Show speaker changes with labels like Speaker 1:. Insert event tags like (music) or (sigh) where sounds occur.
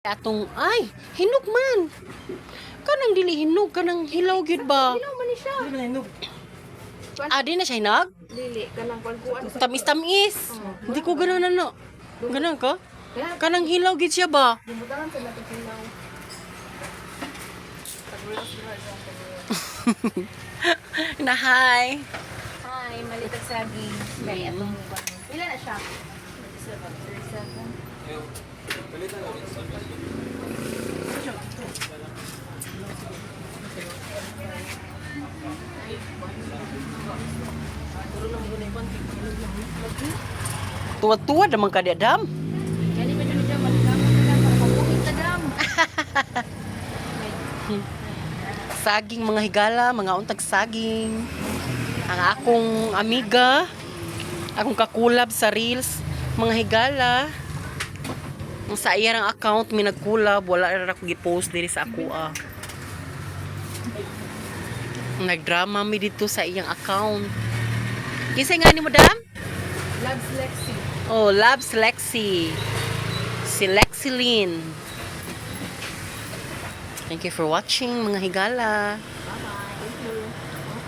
Speaker 1: atong ay hinog man kanang dili hinog kanang hilaw gyud ba
Speaker 2: Ilaw man ni siya.
Speaker 1: ah di na siya hinog
Speaker 2: Lili, kanang kuan-kuan.
Speaker 1: tamis tamis hindi ko ganahan na ganan ka kanang hilaw gyud siya ba
Speaker 2: bumutangan sa natin ilaw. (laughs)
Speaker 1: na hi
Speaker 2: Hi, malitag saging. Kaya atong kuan. Ilan na siya? 37.
Speaker 1: Tuwa-tuwa naman ka di adam
Speaker 2: Kani ba dyan dyan maligamot na lang para mabuhin ka dam.
Speaker 1: saging mga higala mga untag saging. Ang akong amiga akong kakulab sa reels mga higala ang sa iyang account may nagkulab wala ra ako gi-post diri sa ako ah. Nagdrama mi dito sa iyang account. Kinsa nga ni mo dam
Speaker 2: Loves Lexi.
Speaker 1: oh loves Lexi. Si Lexi Lynn. Thank you for watching mga higala.